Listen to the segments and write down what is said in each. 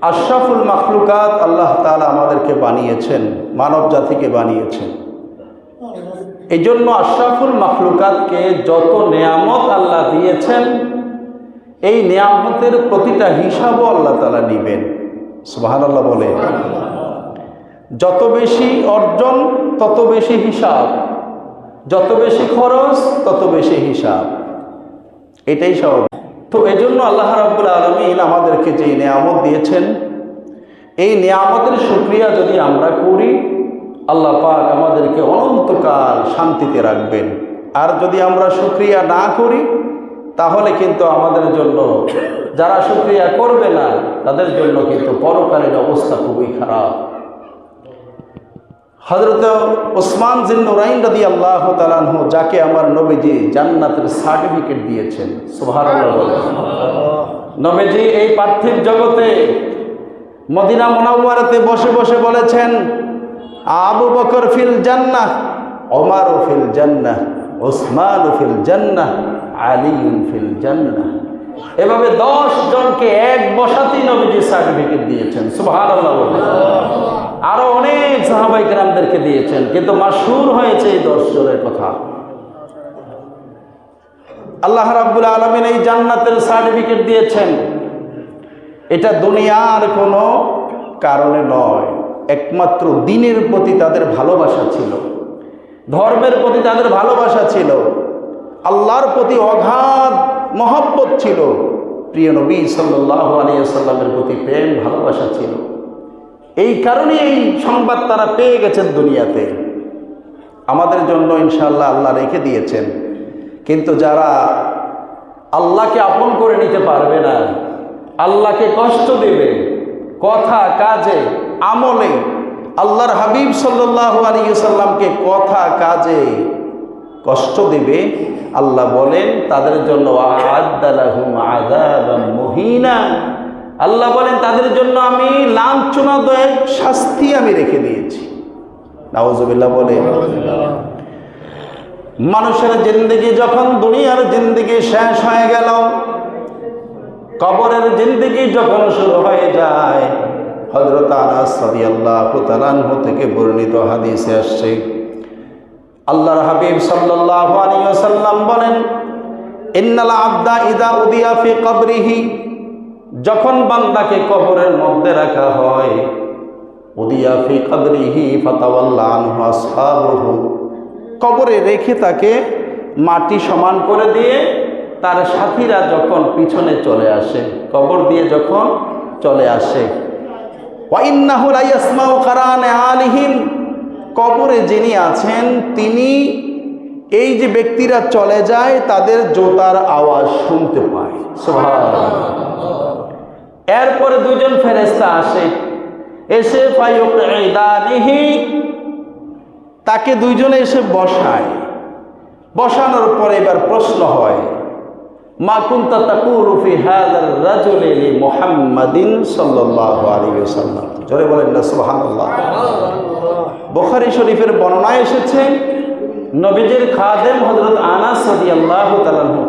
আশরাফুল মাখলুকাত আল্লাহ তালা আমাদেরকে বানিয়েছেন মানব জাতিকে বানিয়েছেন। এই জন্য আশরাফুল মাখলুকাতকে যত নেয়ামত আল্লাহ দিয়েছেন, এই নেয়ামতের প্রতিটা হিসাবও আল্লাহ তালা নিবেন। সুবাহান আল্লাহ বলে। যত বেশি অর্জন, তত বেশি হিসাব। যত বেশি খরচ, তত বেশি হিসাব। এটাই স্বাভাবিক তো এই জন্য আল্লাহ রাব্বুল আলমিন আমাদেরকে যে নেয়ামত দিয়েছেন, এই নেয়ামতের সুক্রিয়া যদি আমরা করি, আল্লাহ পাক আমাদেরকে অনন্তকাল শান্তিতে রাখবেন। আর যদি আমরা সুক্রিয়া না করি, তাহলে কিন্তু আমাদের জন্য, যারা সুক্রিয়া করবে না, তাদের জন্য কিন্তু পরকালীন অবস্থা খুবই খারাপ। হজরত ওসমান জিন্নুরাইন রদি আল্লাহ তালানহু যাকে আমার নবীজি জান্নাতের সার্টিফিকেট দিয়েছেন। সুভার নবীজি এই পার্থিব জগতে মদিনা মোনাওয়ারাতে বসে বসে বলেছেন, আবু বকর ফিল জান্নাহ ওমার ফিল জান্নাহ ওসমান ফিল জান্নাহ আলী ফিল জান্নাহ। এভাবে দশ জনকে এক বসাতেই নবীজি সার্টিফিকেট দিয়েছেন। সুভার আল্লাহ আরও অনেক সাহাবাই গ্রামদেরকে দিয়েছেন, কিন্তু মাসুর হয়েছে এই দশ জনের কথা। আল্লাহ রাব্বুল আলমিন এই জান্নাতের সার্টিফিকেট দিয়েছেন। এটা দুনিয়ার কোনো কারণে নয়, একমাত্র দিনের প্রতি তাদের ভালোবাসা ছিল, ধর্মের প্রতি তাদের ভালোবাসা ছিল, আল্লাহর প্রতি অগাধ মহব্বত ছিল, প্রিয় নবী সাল্লাহ আলিয়াল্লামের প্রতি প্রেম, ভালোবাসা ছিল। এই কারণে এই সংবাদ তারা পেয়ে গেছেন দুনিয়াতে। আমাদের জন্য ইনশাল্লাহ আল্লাহ রেখে দিয়েছেন। কিন্তু যারা আল্লাহকে আপন করে নিতে পারবে না, আল্লাহকে কষ্ট দেবে, কথা, কাজে, আমলে, আল্লাহর হাবিব সাল্লাহ আলী সাল্লামকে কথা, কাজে কষ্ট দেবে, আল্লাহ বলেন, তাদের জন্য মহিনা। আল্লাহ বলেন, তাদের জন্য আমি লাঞ্ছনাদায়ক শাস্তি আমি রেখে দিয়েছি। নাওজবিল্লা বলে, মানুষের জিন্দগি যখন দুনিয়ার জিন্দগি শেষ হয়ে গেল, কবরের জিন্দগি যখন শুরু হয়ে যায় হজরত আনাস আল্লাহ তালানহ থেকে বর্ণিত হাদিসে আসছে। আল্লাহর হাবিব সাল্লাল্লাহু আলাইহি ওয়াসাল্লাম বলেন, ইন্নাল আব্দা ইদা উদিয়া ফি কবরিহি। যখন বান্দাকে কবরের মধ্যে রাখা হয় কবরে রেখে তাকে মাটি সমান করে দিয়ে তার সাথীরা যখন পিছনে চলে আসে, কবর দিয়ে যখন চলে আসে। কবরে যিনি আছেন, তিনি এই যে ব্যক্তিরা চলে যায়, তাদের জোতার আওয়াজ শুনতে পায়। এরপরে দুজন ফেরেস্তা আসে। এসে তাকে দুইজনে এসে বসায়। বসানোর পরে এবার প্রশ্ন হয় জোরে বলেন বুখারী শরীফের বর্ণনায় এসেছে, নবীজির খাদেম হযরত আনাস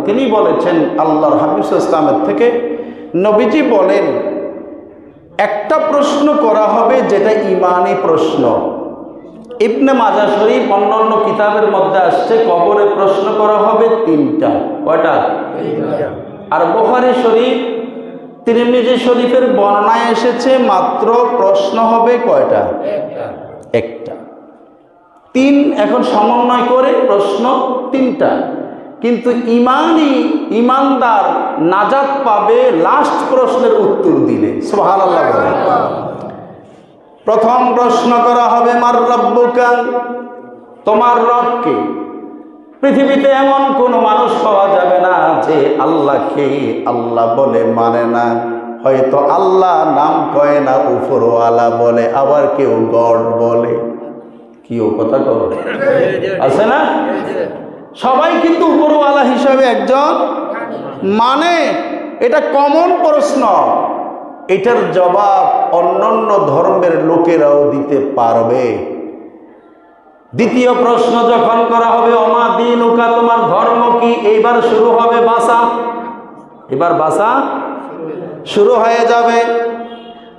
তিনি বলেছেন, আল্লাহর হাবিব ইসলামের থেকে নবীজি বলেন একটা প্রশ্ন করা হবে যেটা ইমানি প্রশ্ন। ইবনে মাজা শরীফ অন্য অন্য কিতাবের মধ্যে আসছে কবরে প্রশ্ন করা হবে তিনটা। কয়টা? আর বোহারি শরীফ তিরমিজি শরীফের বর্ণায় এসেছে মাত্র প্রশ্ন হবে কয়টা? একটা। তিন এখন সমন্বয় করে প্রশ্ন তিনটা। কিন্তু ইমানই ইমানদার নাজাত পাবে লাস্ট প্রশ্নের উত্তর দিলে। প্রথম প্রশ্ন করা হবে, মার রব্বুকা? তোমার রবকে পৃথিবীতে এমন কোনো মানুষ পাওয়া যাবে না যে আল্লাহকে আল্লাহ বলে মানে না। হয়তো আল্লাহ নাম কয় না, উপরওয়ালা বলে, আবার কেউ গড বলে। কি ও কথা কর আছে না? সবাই কিন্তু উপরওয়ালা হিসাবে একজন মানে এটা কমন প্রশ্ন। এটার জবাব অন্যান্য ধর্মের লোকেরাও দিতে পারবে। দ্বিতীয় প্রশ্ন যখন করা হবে, অমা দিন উকা তোমার ধর্ম কি? এইবার শুরু হবে বাসা। এবার বাসা শুরু হয়ে যাবে।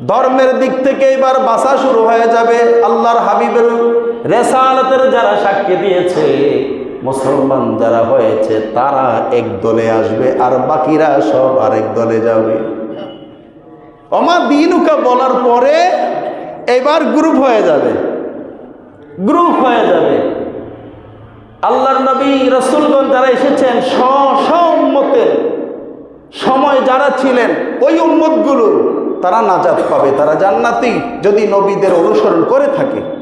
ধর্মের দিক থেকে এবার বাসা শুরু হয়ে যাবে। আল্লাহর হাবিবের রেসালতের যারা সাক্ষী দিয়েছে মুসলমান যারা হয়েছে, তারা এক দলে আসবে আর বাকিরা সব আরেক দলে যাবে। অমা দিনুকা বলার পরে এবার গ্রুপ হয়ে যাবে। গ্রুপ হয়ে যাবে। আল্লাহর নবী, রসুলগণ যারা এসেছেন উম্মতের সময় যারা ছিলেন, ওই উম্মতগুলো তারা নাজাত পাবে, তারা জান্নাতি যদি নবীদের অনুসরণ করে থাকে।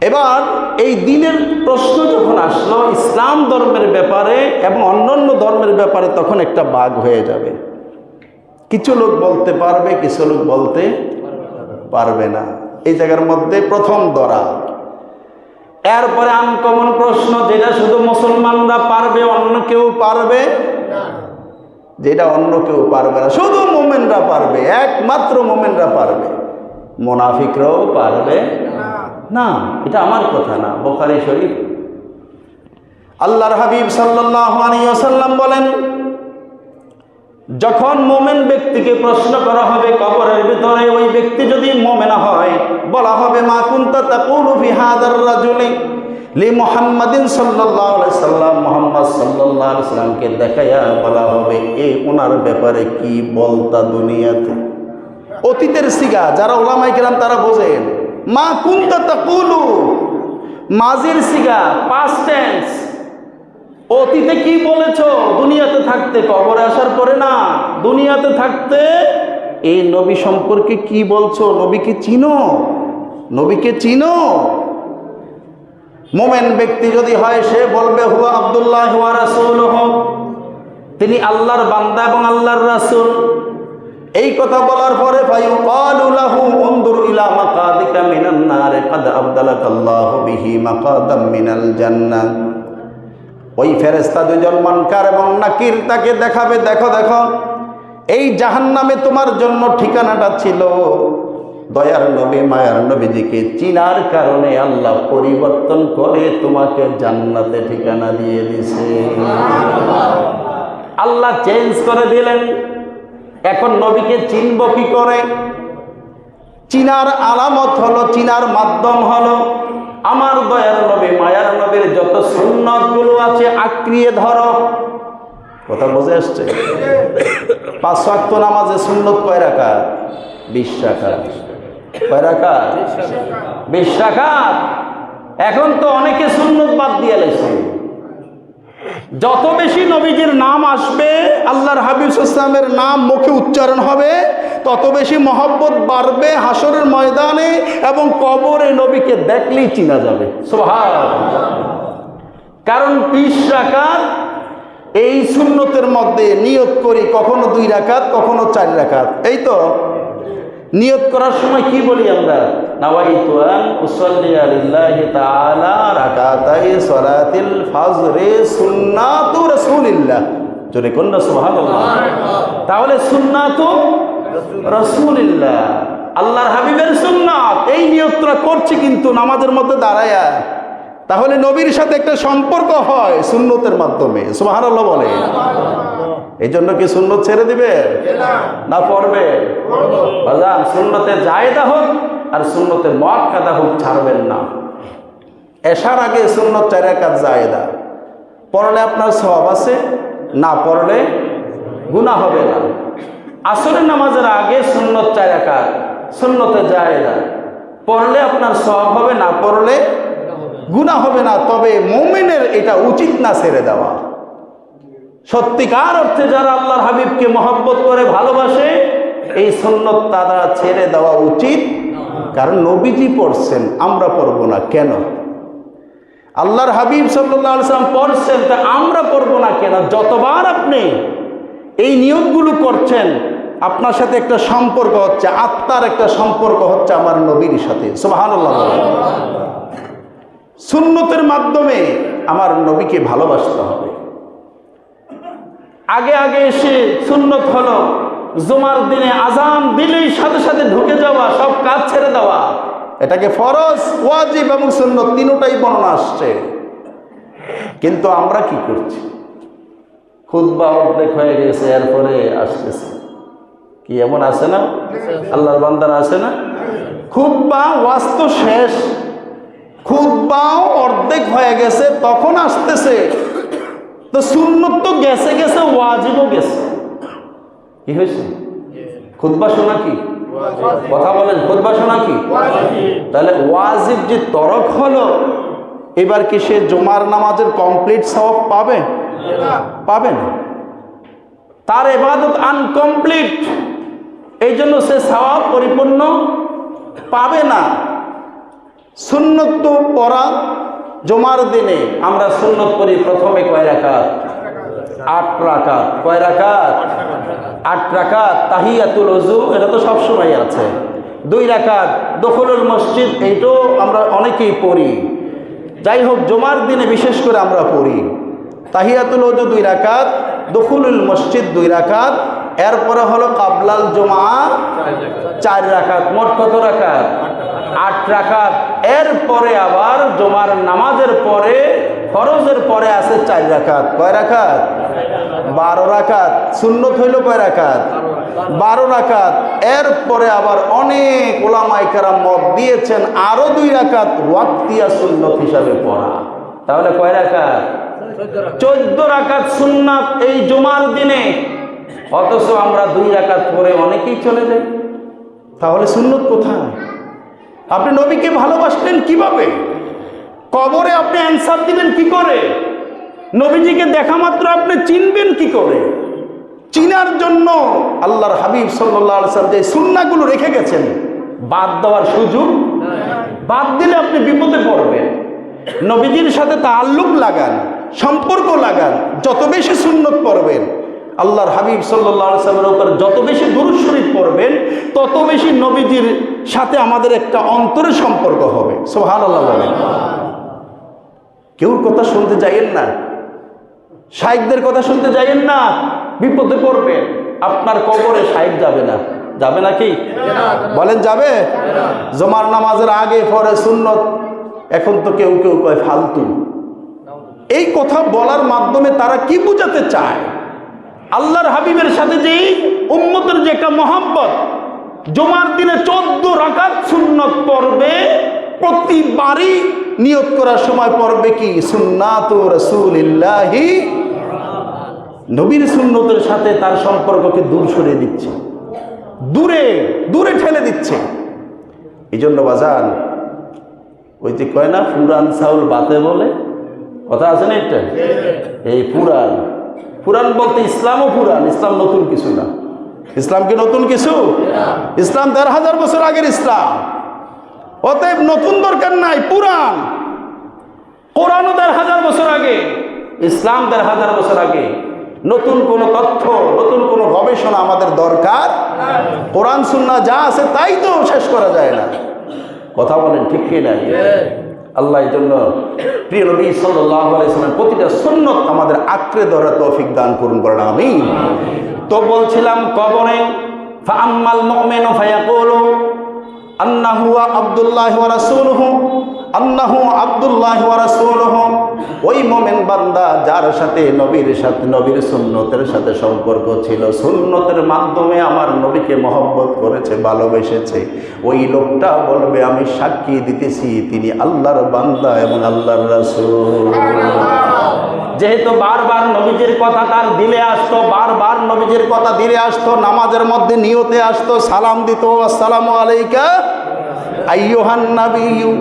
এবার এই দিনের প্রশ্ন যখন আসলো, ইসলাম ধর্মের ব্যাপারে এবং অন্যান্য ধর্মের ব্যাপারে তখন একটা বাঘ হয়ে যাবে। কিছু লোক বলতে পারবে, কিছু লোক বলতে পারবে না। এই জায়গার মধ্যে প্রথম দরা এরপরে আনকমন প্রশ্ন, যেটা শুধু মুসলমানরা পারবে, অন্য কেউ পারবে? যেটা অন্য কেউ পারবে না। শুধু মোমেনরা পারবে, একমাত্র মোমেনরা পারবে। মোনাফিকরাও পারবে না। এটা আমার কথা না, বোখারি শরীফ। আল্লাহর হাবিব সাল্লাম বলেন, যখন মোমেন ব্যক্তিকে প্রশ্ন করা হবে কবরের ভিতরে, ওই ব্যক্তি যদি মোমেনা হয়, বলা হবে, মা কুন্তা সাল্লাল্লাহু সাল্লাম, মুহাম্মদ সাল্লামকে দেখাইয়া বলা হবে, এ ওনার ব্যাপারে কি বলতা দুনিয়াতে? অতীতের সিগা যারা ওলামাই কেরাম তারা বোঝেন মা কুন্তা তাকুলু? মাজির সিগা পাস্ট টেন্স অতীতে কি বলেছ? দুনিয়াতে থাকতে, কবরে আসার পরে না। দুনিয়াতে থাকতে, এই নবী সম্পর্কে কি বলছো? নবীকে চিনো? নবীকে চিনো? মোমেন ব্যক্তি যদি হয়, সে বলবে, হুয়া আবদুল্লাহ, হুয়া রাসুল হোক তিনি আল্লাহর বান্দা এবং আল্লাহর রাসুল। এই কথা বলার পরে ওই ফেরেস্তা দুজন মানকার এবং নাকির তাকে দেখাবে দেখো দেখো এই জাহান্নামে তোমার জন্য ঠিকানাটা ছিল। দয়ার নবী মায়ার নবীজিকে চিনার কারণে আল্লাহ পরিবর্তন করে তোমাকে জান্নাতে ঠিকানা দিয়ে দিছে আল্লাহ চেঞ্জ করে দিলেন। এখন নবীকে চিনব কি করে? চিনার আলামত হলো চিনার মাধ্যম হলো আমার দয়ার নবী মায়ার নবীর যত সুন্নতগুলো আছে আঁকড়িয়ে ধরো। কথা বুঝে আসছে? পাঁচ ওয়াক্ত নামাজে সুন্নত কয় রাখা বিশ রাখা কয় রাখা বিশ রাখা এখন তো অনেকে সুন্নত বাদ দিয়ে লেছে যত বেশি নবীজির নাম আসবে, আল্লাহর হাবিব ইসলামের নাম মুখে উচ্চারণ হবে, তত বেশি মহব্বত বাড়বে হাসরের ময়দানে এবং কবরে নবীকে দেখলেই চিনা যাবে। কারণ বিশ রাকাত এই শূন্যতের মধ্যে নিয়োগ করি কখনো দুই রাকাত, কখনো চার রাকাত। এই তো? নিয়ত করার সময় কি বলি আমরা? জোরে কোন না তাহলে সুন্নাতু রাসূলিল্লাহ। আল্লাহর হাবিবের সুন্নাত। এই নিয়তটা করছি কিন্তু নামাজের মধ্যে দাঁড়ায়া। তাহলে নবীর সাথে একটা সম্পর্ক হয় সুন্নতের মাধ্যমে। সুবহানাল্লাহ বলে এই জন্য কি সুন্নত ছেড়ে দিবে? না। পড়বে? বাজান সুন্নতে জায়দা হোক আর সুন্নতে মদ কাদা হোক ছাড়বেন না। এসার আগে সুন্নত চারের কাজ জায়দা পড়লে আপনার সব আছে না পড়লে গুণা হবে না। আসরের নামাজের আগে সুন্নত চার একাত সুন্নতে জায়দা পড়লে আপনার সব হবে না পড়লে গুণা হবে না। তবে মোমেনের এটা উচিত না ছেড়ে দেওয়া। সত্যিকার অর্থে যারা আল্লাহর হাবিবকে মহব্বত করে, ভালোবাসে, এই সন্ন্যত তারা ছেড়ে দেওয়া উচিত। কারণ নবীজি পড়ছেন, আমরা পড়ব না কেন? আল্লাহর হাবিব সাল্লাম পড়ছেন, তা আমরা পড়ব না কেন? যতবার আপনি এই নিয়মগুলো করছেন, আপনার সাথে একটা সম্পর্ক হচ্ছে, আত্মার একটা সম্পর্ক হচ্ছে আমার নবীর সাথে। সুবহানাল্লাহ সুন্নতের মাধ্যমে আমার নবীকে ভালোবাসতে হবে। আগে আগে এসে সুন্নত হলো। জুমার দিনে আজান দিলেই সাথে সাথে ঢুকে যাওয়া, সব কাজ ছেড়ে দেওয়া। এটাকে ফরজ, ওয়াজিব এবং সুন্নত তিনটাই বর্ণনা আসছে। কিন্তু আমরা কি করছি? খুদ্া অর্ধেক হয়ে গেছে, এরপরে আসতেছে। কি এমন আছে না? আল্লাহর বান্দার আছে না? খুদ্া ওয়াজ তো শেষ। খুদ্বাও অর্ধেক হয়ে গেছে, তখন আসতেছে। তো সুন্নত তো গেছে গেছে, ওয়াজিবও গেছে। কি হয়েছে? খুদ্া শোনা কি? কথা বলেন খুদ্া শোনা কি? তাহলে ওয়াজিব যে তরক হলো, এবার কি সে জমার নামাজের কমপ্লিট সব পাবে? পাবে না। তার এবাদত আনকমপ্লিট, এই জন্য সে সওয়াব পরিপূর্ণ পাবে না। সুন্নত পড়া জমার দিনে আমরা সুন্নত করি প্রথমে কয় রাখাত আট রাকাত। কয় রাকাত? আট রাকাত তাহিয়াতুল ওজু এটা তো সবসময় আছে। দুই রাকাত দখলুল মসজিদ এইটাও আমরা অনেকেই পড়ি। যাই হোক জমার দিনে বিশেষ করে আমরা পড়ি। তাহিয়াতুল ওজু দুই রাকাত, দখলুল মসজিদ দুই রাকাত, এরপরে হলো কাবলাল জমা চার রাকাত। মোট কত রাকাত? রাকাত এরপরে আবার জমার নামাজের পরে, ফরজের পরে আছে চার রাকাত কয় রাকাত বারো রাকাত সুন্নত হইল কয় রাকাত বারো রাকাত এরপরে আবার অনেক ওলামাইকারা মত দিয়েছেন, আরও দুই রাকাত ওয়াক্তিয়া সুন্নত হিসাবে পড়া। তাহলে কয় রাকাত চোদ্দ রাকাত সুন্নাত এই জমার দিনে। অথচ আমরা দুই রাকাত পরে অনেকেই চলে যাই। তাহলে সুন্নত কোথায়? আপনি নবীকে ভালোবাসলেন কীভাবে? কবরে আপনি অ্যান্সার দিবেন কি করে? নবীজিকে দেখা মাত্র আপনি চিনবেন কি করে? চিনার জন্য আল্লাহর হাবিব সাল্লাম যে সুন্নাগুলো রেখে গেছেন, বাদ দেওয়ার সুযোগ বাদ দিলে আপনি বিপদে পড়বেন। নবীজির সাথে তাল্লুক লাগান, সম্পর্ক লাগান, যত বেশি সুন্নত পড়বেন, আল্লাহর হাবিব সাল্লাহ সাল্লামের উপর যত বেশি দুরুদ শরীফ পড়বেন, তত বেশি নবীজির সাথে আমাদের একটা অন্তরের সম্পর্ক হবে। সোহান আল্লাহ বলেন। কেউর কথা শুনতে যাইয়েন না। শাইকদের কথা শুনতে যাইয়েন না। বিপদে পড়বেন। আপনার কবরে শাইক যাবে না। যাবে নাকি? বলেন, যাবে? জমার নামাজের আগে, পরে সুন্নত। এখন তো কেউ কেউ কয় ফালতু। এই কথা বলার মাধ্যমে তারা কি বুঝাতে চায়? আল্লাহর হাবিবের সাথে যে এই উম্মতের যে একটা মহাব্বত জমার দিনে চোদ্দ রাকাত সুন্নত পড়বে। প্রতিবারই নিয়ত করার সময় পড়বে কি? সুন্নাত রসুলিল্লাহি। নবীর সুন্নতের সাথে তার সম্পর্ককে দূর সরিয়ে দিচ্ছে। দূরে দূরে ঠেলে দিচ্ছে। এই জন্য বাজান ওই যে কয় না পুরান চাউল বাতে বলে? কথা আছে না এটা এই পুরান পুরাণ বলতে ইসলামও পুরাণ ইসলাম নতুন কিছু না। ইসলাম কি নতুন কিছু? ইসলাম দেড় হাজার বছর আগের ইসলাম। অতএব নতুন দরকার নাই, পুরাণ। কোরআনও দেড় হাজার বছর আগে, ইসলাম দেড় হাজার বছর আগে। নতুন কোনো তথ্য, নতুন কোনো গবেষণা আমাদের দরকার। কোরআন, সুন্না যা আছে তাই তো শেষ করা যায় না। কথা বলেন ঠিক কি নাই আল্লাহ এই জন্য প্রিয় নবী সাল্লাহ আলাইসলামের প্রতিটা সুন্নত আমাদের আঁকড়ে ধরা তৌফিক দান করুন করেন আমি তো বলছিলাম কবরে আব্দুল্লাহ ওয়া আন্নাহু আব্দুল্লাহ রাসূলুহু। ওই মোমেন বান্দা যার সাথে নবীর সাথে, নবীর সুন্নতের সাথে সম্পর্ক ছিল, সুন্নতের মাধ্যমে আমার নবীকে মহব্বত করেছে, ভালোবেসেছে। ওই লোকটা বলবে, আমি সাক্ষী দিতেছি, তিনি আল্লাহর বান্দা এবং আল্লাহর রাসূল। যেহেতু বারবার নবীজির কথা তার দিলে আসতো, বারবার নবীজির কথা দিলে আসতো, নামাজের মধ্যে নিয়তে আসতো, সালাম দিত আসসালামু আলাইকা আইয়ুহান নাবিয়্যু।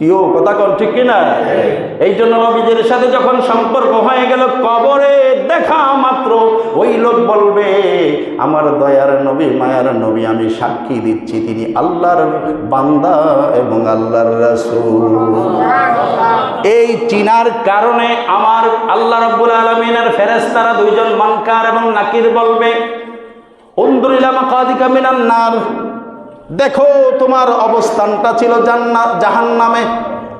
কিও, কথা কন ঠিক কিনা? এই জন্য নবীজির সাথে যখন সম্পর্ক হয়ে গেল, কবরে দেখা মাত্র ওই লোক বলবে, আমার দয়ার নবী, মায়ার নবী, আমি সাক্ষী দিচ্ছি, তিনি আল্লাহর বান্দা এবং আল্লাহর রাসূল। এই চিনার কারণে আমার আল্লাহ রব্বুল আলমিনের ফেরেস্তারা দুইজন মানকার এবং নাকির বলবে অন্দুরিলাম কাদিকা মিনান নার। দেখো তোমার অবস্থানটা ছিল জান্নাত জাহান্নামে।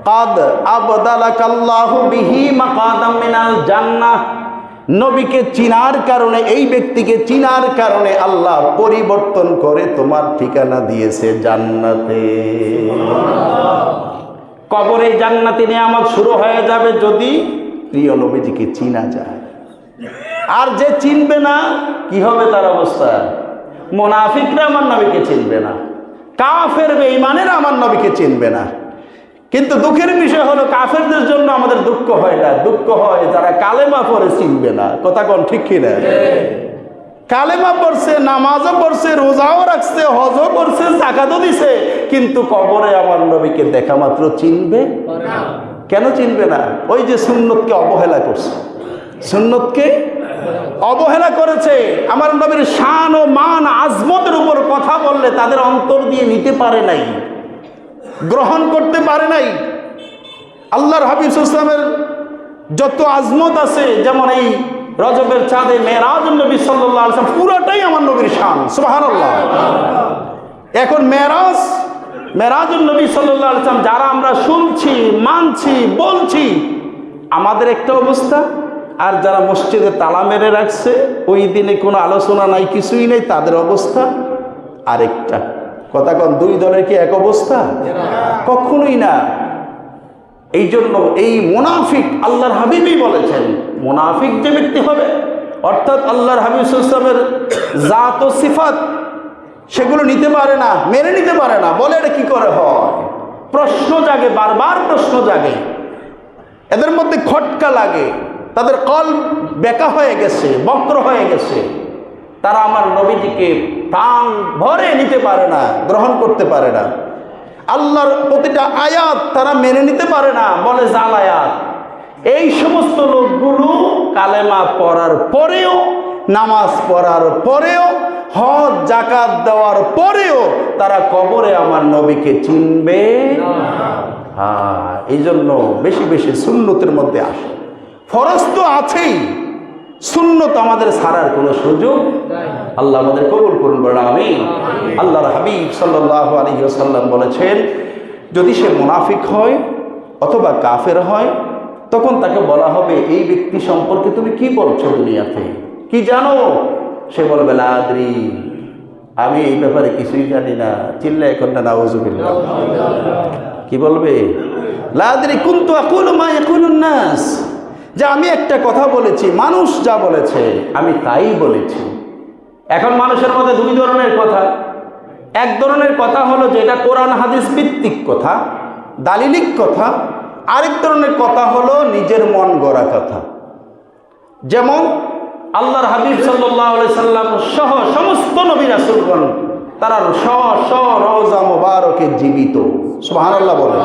কাদ আবদালাকাল্লাহু বিহি মাকাদাম মিনাল জান্নাহ। নবীকে চিনার কারণে, এই ব্যক্তিকে চিনার কারণে আল্লাহ পরিবর্তন করে তোমার ঠিকানা দিয়েছে জান্নাতে। কবরে জান্নাতি নিয়ামত শুরু হয়ে যাবে যদি প্রিয় নবীজিকে চিনা যায়। আর যে চিনবে না, কি হবে তার অবস্থা? মোনাফিকরা আমার নবীকে চিনবে না। কাফের বেঈমানেরা আমার নবীকে চিনবে না। কিন্তু দুঃখের বিষয় হলো কাফেরদের জন্য আমাদের দুঃখ হয় না। দুঃখ হয় যারা কালেমা পরে চিনবে না। কথা কোন ঠিক কিনা? কালেমা পড়ছে নামাজও পড়ছে রোজাও রাখছে হজও করছে জাকাতও দিছে কিন্তু কবরে আমার নবীকে দেখা মাত্র চিনবে? কেন চিনবে না? ওই যে সুন্নতকে অবহেলা করছে। সুন্নতকে অবহেলা করেছে। আমার নবীর শান ও মান আজমতের উপর কথা বললে তাদের অন্তর দিয়ে নিতে পারে নাই, গ্রহণ করতে পারে নাই। আল্লাহর হাবিব ইসলামের যত আজমত আছে, যেমন এই রজবের চাঁদে মেয়েরাজ নবী সাল্লাহ আসলাম পুরোটাই আমার নবীর শান সুবাহান এখন মেরাজ মেরাজুল নবী সাল্লাহ আসলাম যারা আমরা শুনছি, মানছি, বলছি, আমাদের একটা অবস্থা আর যারা মসজিদে তালা মেরে রাখছে, ওই দিনে কোনো আলোচনা নাই, কিছুই নেই, তাদের অবস্থা আরেকটা। কথা কন, দুই দলের কি এক অবস্থা? কখনোই না। এই জন্য এই মুনাফিক আল্লাহর হাবিবই বলেছেন, মুনাফিক যে ব্যক্তি হবে, অর্থাৎ আল্লাহর হাবিব জাত ও সিফাত, সেগুলো নিতে পারে না, মেনে নিতে পারে না, বলে এটা কি করে হয়? প্রশ্ন জাগে, বারবার প্রশ্ন জাগে। এদের মধ্যে খটকা লাগে। তাদের কল বেকা হয়ে গেছে, বক্র হয়ে গেছে। তারা আমার নবীটিকে প্রাণ ভরে নিতে পারে না, গ্রহণ করতে পারে না। আল্লাহর প্রতিটা আয়াত তারা মেনে নিতে পারে না, বলে জাল আয়াত। এই সমস্ত লোকগুলো কালেমা পড়ার পরেও, নামাজ পড়ার পরেও, হজ জাকাত দেওয়ার পরেও তারা কবরে আমার নবীকে চিনবে হ্যাঁ এই জন্য বেশি বেশি সুন্নতের মধ্যে আসে। ফরজ তো আছেই। সুন্নত আমাদের সারার কোনো সুযোগ আল্লাহ আমাদের কবুল করুন বলেন আমি আল্লাহর হাবিব সাল্লাহ আলী সাল্লাম বলেছেন যদি সে মুনাফিক হয় অথবা কাফের হয় তখন তাকে বলা হবে এই ব্যক্তি সম্পর্কে তুমি কি বলছো দুনিয়াতে? কি জানো? সে বলবে লাদ্রি আমি এই ব্যাপারে কিছুই জানি না। চিল্লা এখন না নাউজুবিল্লাহ কি বলবে? লাদ্রি কুন্তু আকুল মা ইয়াকুলুন নাস। যে আমি একটা কথা বলেছি, মানুষ যা বলেছে, আমি তাই বলেছি। এখন মানুষের মধ্যে দুই ধরনের কথা। এক ধরনের কথা হলো যেটা কোরআন, হাদিস ভিত্তিক কথা, দালিলিক কথা। আরেক ধরনের কথা হলো নিজের মন গড়া কথা। যেমন আল্লাহর হাবিব সাল্লাহ সাল্লাম সহ সমস্ত নবী রাসুলগণ, তারা স স রওজা মোবারকে জীবিত। সুহান আল্লাহ বলেন।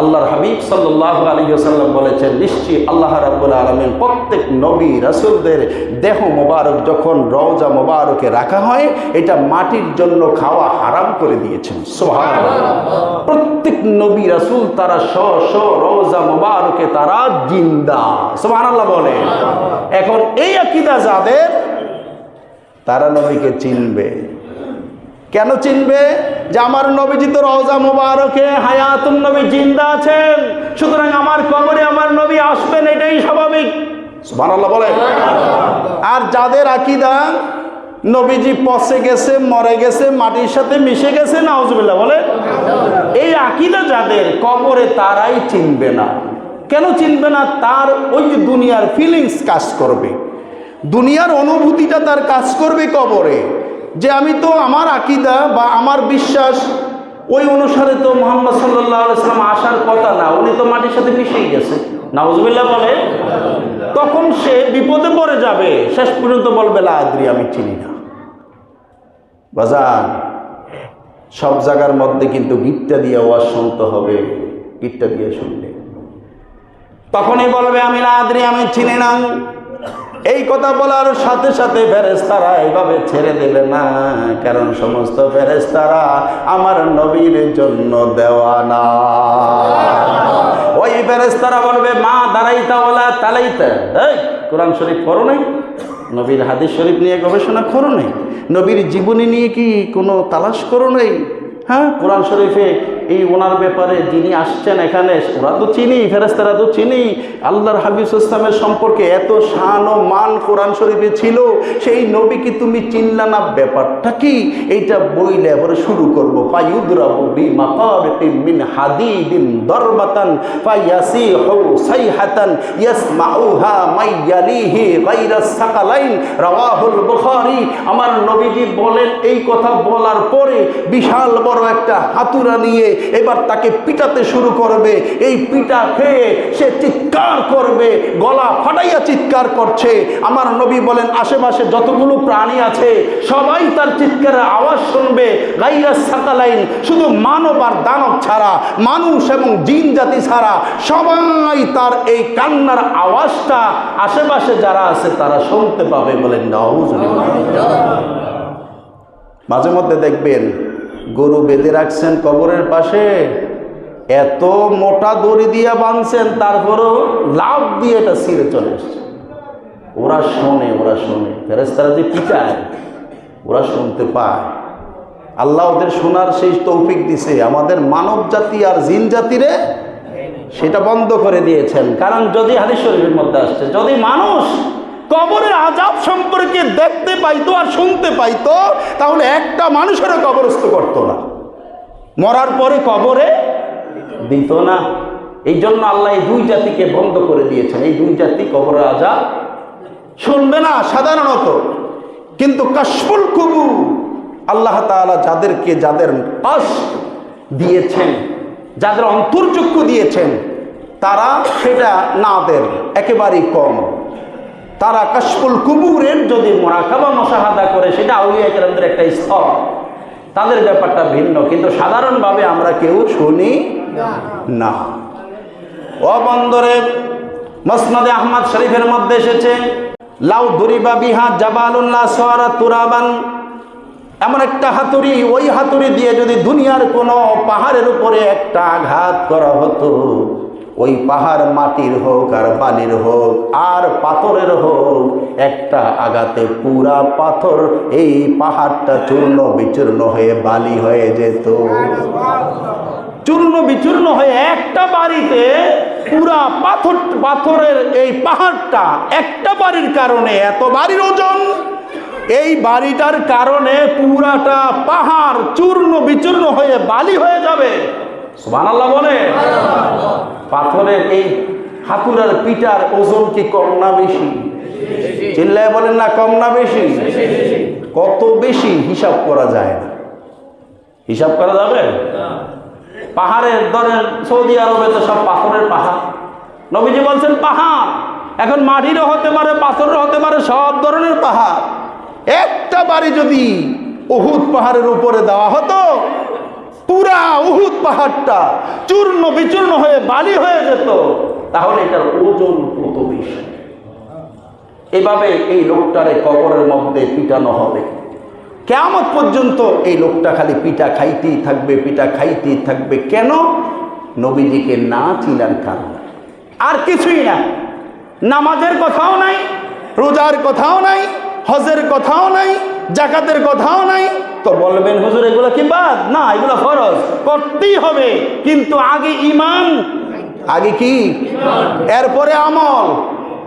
আল্লাহর হাবিব সাল্লাহ সাল্লাম বলেছেন, নিশ্চয়ই আল্লাহ রাবুল আলমিন প্রত্যেক নবী রাসুলদের দেহ মোবারক যখন রওজা মোবারকে রাখা হয়, এটা মাটির জন্য খাওয়া হারাম করে দিয়েছেন। সোহান প্রত্যেক নবী রাসুল তারা স স রওজা মোবারকে তারা জিন্দা। সোহান আল্লাহ বলে। এখন এই আকিদা যাদের, তারা নবীকে চিনবে। কেন চিনবে? যে আমার নবীজি তো রওজা মুবারকে হায়াতুন নবী জিন্দা আছেন। সুতরাং আমার কবরে আমার নবী আসবেন এটাই স্বাভাবিক। সুবহানাল্লাহ বলে আর যাদের আকিদা নবীজি পচে গেছে মরে গেছে মাটির সাথে মিশে গেছে নাউজুবিল্লাহ বলে এই আকিদা যাদের কবরে তারাই চিনবে না। কেন চিনবে না? তার ওই দুনিয়ার ফিলিংস কাজ করবে। দুনিয়ার অনুভূতিটা তার কাজ করবে কবরে। যে আমি তো আমার আকিদা বা আমার বিশ্বাস, ওই অনুসারে তো মোহাম্মদ সাল্লাহ সাল্লাম আসার কথা না, উনি তো মাটির সাথে মিশেই গেছে। নাউজবিল্লা বলে, তখন সে বিপদে পড়ে যাবে, শেষ পর্যন্ত বলবে লাদ্রি আমি চিনি না। বাজার সব জায়গার মধ্যে কিন্তু গিটটা দিয়ে ওয়াজ শুনতে হবে, গিটটা দিয়ে শুনলে। তখনই বলবে, আমি লাদ্রি আমি চিনি না। এই কথা বলার সাথে সাথে ফেরেস্তারা এইভাবে ছেড়ে দেবে না, কারণ সমস্ত ফেরেস্তারা আমার নবীর জন্য দেওয়া না ওই ফেরেস্তারা বলবে, মা দাঁড়াইতা ওলা তালাইতা। এই, কোরআন শরীফ করো নাই? নবীর হাদিস শরীফ নিয়ে গবেষণা করো নাই? নবীর জীবনী নিয়ে কি কোনো তালাশ করো নাই? হ্যাঁ কোরআন শরীফে এই ওনার ব্যাপারে যিনি আসছেন এখানে, ওরা তো চিনি ফেরেস্তারা তো চিনি। আল্লাহর হাবিব ইসলামের সম্পর্কে এত শান ও মান কোরআন শরীফে ছিল, সেই নবীকে তুমি চিনলা না? ব্যাপারটা কি? এইটা বইলে এবারে শুরু করব। ফায়ুদ্রাবু বি মাকারিতিন মিন হাদিদিন দরবাতান ফায়াসি হু সাইহাতান ইয়াসমাউহা মাইয়ালিহি গায়রা সাকালাইন। রাওয়াহুল বুখারী, আমার নবীজি বলেন এই কথা বলার পরে বিশাল বড় একটা হাতুরা নিয়ে এবার তাকে পিটাতে শুরু করবে। এই পিটা খেয়ে সে চিৎকার করবে, গলা ফাটাইয়া চিৎকার করছে। আমার নবী বলেন, আশেপাশে যতগুলো প্রাণী আছে, সবাই তার চিৎকারের আওয়াজ শুনবে। গাইরা সাকালাইন শুধু মানব আর দানব ছাড়া, মানুষ এবং জিন জাতি ছাড়া, সবাই তার এই কান্নার আওয়াজটা আশেপাশে যারা আছে, তারা শুনতে পাবে বলেন মাঝে মধ্যে দেখবেন গরু বেঁধে রাখছেন কবরের পাশে। এত মোটা দড়ি দিয়ে বাঁধছেন, তারপরও লাভ দিয়ে এটা ছিঁড়ে চলে এসছে। ওরা শোনে ওরা শোনে। ফেরেস্তারা যে পিটায় ওরা শুনতে পায়। আল্লাহ ওদের শোনার সেই তৌফিক দিছে। আমাদের মানব জাতি আর জিন জাতিরে সেটা বন্ধ করে দিয়েছেন। কারণ যদি হাদিস শরীফের মধ্যে আসছে, যদি মানুষ কবরের আজাব সম্পর্কে পাইতো আর শুনতে পাইতো, তাহলে একটা মানুষেরও কবরস্থ করতো না। মরার পরে কবরে দিত না। এই জন্য আল্লাহ এই দুই জাতিকে বন্ধ করে দিয়েছেন। এই দুই জাতি কবরের আজাব শুনবে না সাধারণত। কিন্তু কাশফুল কুবু, আল্লাহ তাআলা যাদেরকে যাদের পাশ দিয়েছেন, যাদের অন্তর্চক্ষু দিয়েছেন, তারা সেটা না দেন, একেবারেই কম। তারা কাশফুল কুবুরের যদি মোরাকাবা মশাহাদা করে, সেটা আউলিয়া কেরামদের একটা স্তর। তাদের ব্যাপারটা ভিন্ন, কিন্তু সাধারণভাবে আমরা কেউ শুনি না। ও বন্দরে মসনদে আহমদ শরীফের মধ্যে এসেছে, লাউ দুরিবা বিহা জাবালুল্লাহ সোয়ারা তুরাবান। এমন একটা হাতুড়ি, ওই হাতুড়ি দিয়ে যদি দুনিয়ার কোনো পাহাড়ের উপরে একটা আঘাত করা হতো ওই পাহাড় মাটির হোক আর বালির হোক আর পাথরের হোক, একটা আঘাতে পুরা পাথর এই পাহাড়টা চূর্ণ বিচূর্ণ হয়ে বালি হয়ে যেত। চূর্ণ বিচূর্ণ হয়ে একটা বাড়িতে পুরা পাথর, পাথরের এই পাহাড়টা একটা বাড়ির কারণে এত বাড়ির ওজন। এই বাড়িটার কারণে পুরাটা পাহাড় চূর্ণ বিচূর্ণ হয়ে বালি হয়ে যাবে। সুবহানাল্লাহ বলে? পাথরের এই হাতুরার পিটার ওজন কি কম না বেশি? চিল্লায় বলেন না, কম না বেশি? কত বেশি হিসাব করা যায় না। হিসাব করা যাবে? পাহাড়ের, ধরেন সৌদি আরবে তো সব পাথরের পাহাড়। নবীজি বলছেন, পাহাড়, এখন মাটিরও হতে পারে পাথরের হতে পারে, সব ধরনের পাহাড়। একটা বাড়ি যদি উহুদ পাহাড়ের উপরে দেওয়া হতো উহুদ পাহাড়টা চূর্ণ বিচূর্ণ হয়ে বালি হয়ে যেত। তাহলে এটার ওজন কত বেশি? এভাবে এই লোকটারে কবরের মধ্যে পিটানো হবে। কেমন পর্যন্ত এই লোকটা খালি পিঠা খাইতেই থাকবে, পিঠা খাইতেই থাকবে। কেন? নবীজিকে না চিনার কারণ। আর কিছুই না। নামাজের কথাও নাই, রোজার কথাও নাই, হজের কথাও নাই, জাকাতের কথাও নাই তো বলবেন, হুজুর, এগুলো কি বাদ? না, এগুলো ফরজ। করতেই হবে, কিন্তু আগে ইমান আগে কি? এরপরে আমল।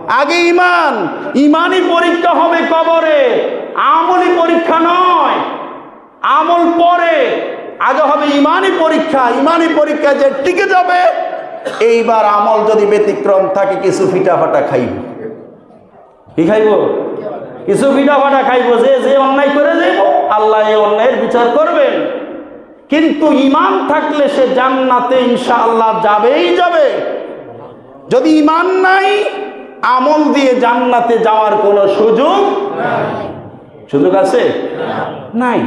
আগে ইমান ইমানই পরীক্ষা হবে কবরে। আমলই পরীক্ষা নয়। আমল পরে। আগে হবে ইমানই পরীক্ষা। ইমানই পরীক্ষা যে টিকে যাবে, এইবার আমল যদি ব্যতিক্রম থাকে, কিছু ফিটা ফাটা খাইব। কি খাইব? কিছু ফিটা ফাটা খাইব যে যে অন্যায় করে যাইব আল্লাহ এই অন্যায়ের বিচার করবেন। কিন্তু ইমান থাকলে সে জান্নাতে ইনশাআল্লাহ যাবেই যাবে। যদি ইমান নাই আমল দিয়ে জান্নাতে যাওয়ার কোনো সুযোগ সুযোগ আছে? নাই।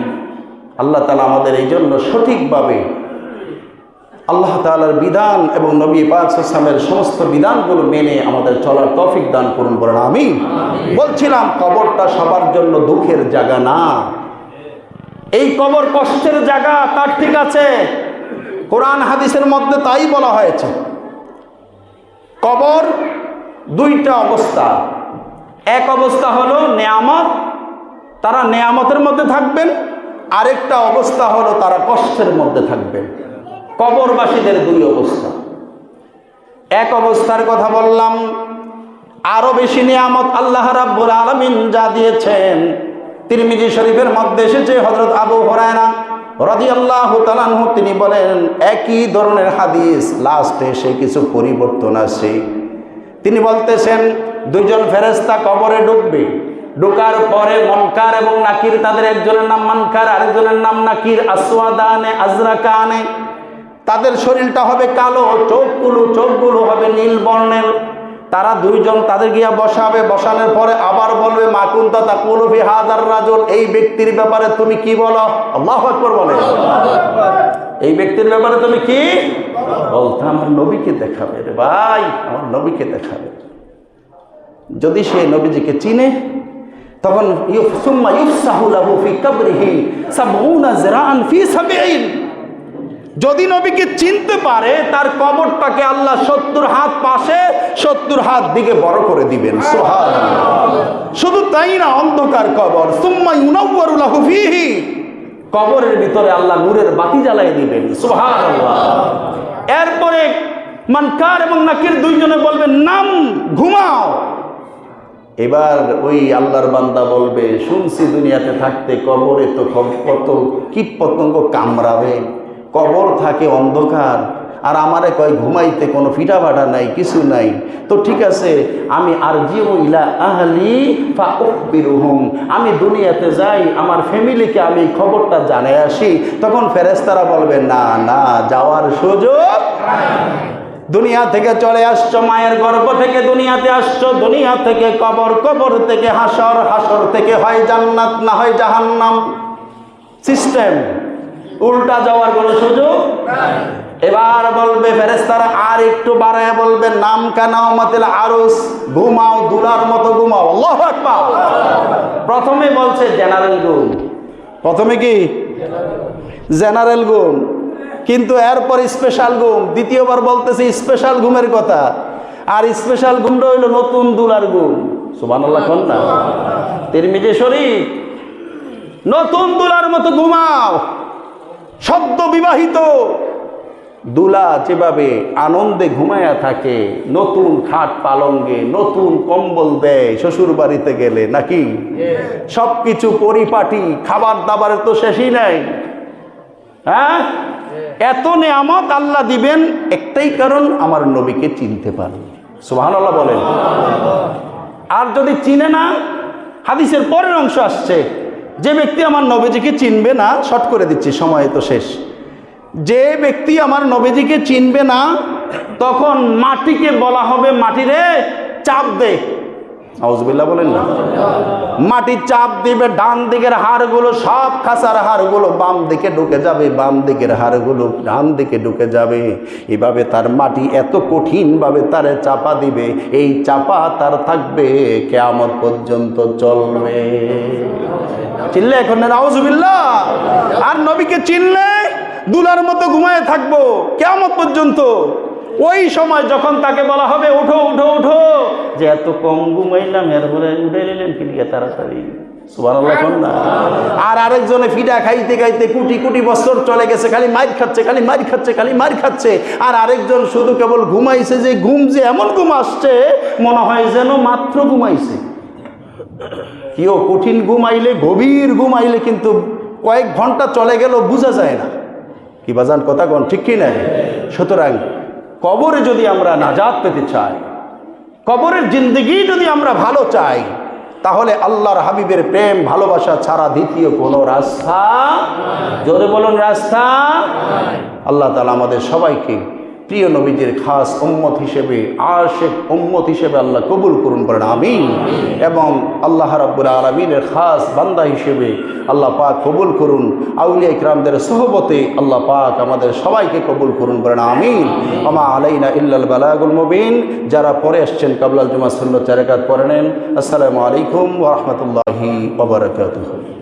আল্লাহ তালা আমাদের এই জন্য সঠিকভাবে আল্লাহ তালার বিধান এবং নবী পাকের সমস্ত বিধানগুলো মেনে আমাদের চলার তফিক দান করুন বলেন আমি বলছিলাম, কবরটা সবার জন্য দুঃখের জায়গা না। এই কবর কষ্টের জায়গা, তার ঠিক আছে। কোরআন হাদিসের মধ্যে তাই বলা হয়েছে। কবর দুইটা অবস্থা। এক অবস্থা হলো নেয়ামত, তারা নেয়ামতের মধ্যে থাকবেন। আরেকটা অবস্থা হলো তারা কষ্টের মধ্যে থাকবেন। কবরবাসীদের দুই অবস্থা। এক অবস্থার কথা বললাম, আরও বেশি নিয়ামত আল্লাহ রাব্বুল আলামিন যা দিয়েছেন। তিরমিজি শরীফের মধ্যে এসেছে হযরত আবু হুরায়রা রাদিয়াল্লাহু তাআলাহু তিনি বলেন, একই ধরনের হাদিস লাস্টে সে কিছু পরিবর্তন আছে। তিনি বলতেছেন, দুইজন ফেরেশতা কবরে ঢুকবে। ঢোকার পরে মনকার এবং নাকির, তাদের একজনের নাম মানকার, আরেকজনের নাম নাকির, আসওয়াদানে, আজরাকানে। তাদের শরীরটা হবে কালো, চোখগুলো চোখগুলো হবে নীল বর্ণের। তারা দুইজন তাদের গিয়া বসাবে, বসানোর পরে আবার বলবে মাকুন্তা তা কুলফি হাজার রাজল? এই ব্যক্তির ব্যাপারে তুমি কি বলো? আল্লাহ আকবর বলে। এই ব্যক্তির ব্যাপারে তুমি কি বলতে? আমার নবীকে দেখাবে রে ভাই, আমার নবীকে দেখাবে। যদি সে নবীজিকে চিনে, তখন ইউফ, সুম্মা ইউফসাহু লাহু ফি কবরিহি সাবউনা জিরাআন ফি সাবঈন। যদি নবীকে চিনতে পারে, তার কবরটাকে আল্লাহ সত্তর হাত পাশে, সত্তর হাত দিকে বড় করে দিবেন। সোহান শুধু তাই না, অন্ধকার কবর। সুম্মা ইউনাওয়ারুলাহু ফিহি। কবরের ভিতরে আল্লাহ নূরের বাতি জ্বালাই দিবেন। সোহান এরপরে মানকার এবং নাকির দুইজনে বলবেন, নাম, ঘুমাও। এবার ওই আল্লাহর বান্দা বলবে, শুনছি দুনিয়াতে থাকতে কবরে তো কত কীট পতঙ্গ কামড়াবে। কবর থাকে অন্ধকার। আর আমারে কয়, ঘুমাইতে কোনো ফিটা ফাটা নাই, কিছু নাই। তো ঠিক আছে, আমি আর জিও ইলা আহলি ফা আমি দুনিয়াতে যাই, আমার ফ্যামিলিকে আমি খবরটা জানাই আসি। তখন ফেরেস্তারা বলবে, না না, যাওয়ার সুযোগ দুনিয়া থেকে চলে আসছো, মায়ের গর্ভ থেকে দুনিয়াতে আসছো, দুনিয়া থেকে কবর কবর থেকে হাসর হাসর থেকে হয় জান্নাত, না হয় জাহান্নাম। সিস্টেম উল্টা যাওয়ার কোনো সুযোগ এবার বলবে ফেরেস্তারা আর একটু বাড়ায় বলবে, নাম কানাও মাতিল আরুস, ঘুমাও, দুলার মতো ঘুমাও। আল্লাহু প্রথমে বলছে জেনারেল ঘুম প্রথমে কি? জেনারেল ঘুম কিন্তু এরপর স্পেশাল ঘুম দ্বিতীয়বার বলতেছে স্পেশাল ঘুমের কথা। আর স্পেশাল ঘুমটা হইল নতুন দুলার ঘুম সুবান আল্লাহ কন্যা তিরমিজে শরীফ। নতুন দুলার মতো ঘুমাও। সদ্য বিবাহিত। দুলা যেভাবে আনন্দে ঘুমায়া থাকে নতুন খাট পালঙ্গে নতুন কম্বল দেয় শ্বশুর বাড়িতে গেলে নাকি? সব কিছু পরিপাটি খাবার দাবারের তো শেষই নাই। হ্যাঁ? এত নেয়ামত আল্লাহ দিবেন একটাই কারণ আমার নবীকে চিনতে পারে সুবাহ বলেন। আর যদি চিনে না হাদিসের পরের অংশ আসছে। যে ব্যক্তি আমার নবীজিকে চিনবে না শট করে দিচ্ছি, সময় তো শেষ। যে ব্যক্তি আমার নবীজিকে চিনবে না, তখন মাটিকে বলা হবে মাটিরে চাপ দে। আউজবিল্লা বলেন না। মাটির চাপ দিবে, ডান দিকের হাড়গুলো, সব খাসার হাড়গুলো বাম দিকে ঢুকে যাবে, বাম দিকের হাড়গুলো ডান দিকে ঢুকে যাবে। এভাবে তার মাটি এত কঠিনভাবে তারে চাপা দিবে, এই চাপা তার থাকবে, কেয়ামত পর্যন্ত চলবে। চিনলে এখন নাউজুবিল্লাহ আর নবীকে চিনলে দুলার মতো ঘুমায় থাকব কেমন পর্যন্ত। ওই সময় যখন তাকে বলা হবে, উঠো উঠো উঠো। যে এত কম ঘুমাইলাম এরপরে উঠে নিলেন কি লিগে তাড়াতাড়ি। আর আরেকজনে ফিডা খাইতে খাইতে কোটি কোটি বছর চলে গেছে, খালি মার খাচ্ছে, খালি মার খাচ্ছে, খালি মার খাচ্ছে। আর আরেকজন শুধু কেবল ঘুমাইছে যে ঘুম যে এমন ঘুম আসছে, মনে হয় যেন মাত্র ঘুমাইছে। কেউ কঠিন ঘুমাইলে, গভীর ঘুমাইলে কিন্তু কয়েক ঘণ্টা চলে গেল বোঝা যায় না। কি বাজান কথা কন, ঠিক কি নাই? সুতরাং কবরে যদি আমরা নাজাত পেতে চাই, কবরের জিন্দগি যদি আমরা ভালো চাই, তাহলে আল্লাহর হাবিবের প্রেম, ভালোবাসা ছাড়া দ্বিতীয় কোনো রাস্তা জোরে বলুন, রাস্তা আল্লাহ তালা আমাদের সবাইকে প্রিয় নবীজির খাস উম্মত হিসেবে, আশেক উম্মত হিসেবে আল্লাহ কবুল করুন করেন আমিন। এবং আল্লাহ রাব্বুল আলমিনের খাস বান্দা হিসেবে আল্লাহ পাক কবুল করুন। আউলিয়া ইকরামদের সহবতে আল্লাহ পাক আমাদের সবাইকে কবুল করুন করেন আমিন। আমা আলাইনা ইল্লাল বালাগুল মুবিন। যারা পরে এসছেন কাবলাল জুমা সুন্নত চারেকাত পড়ে নেন। আসসালামু আলাইকুম ওরহমতুল্লাহি ওবরাকাতুহু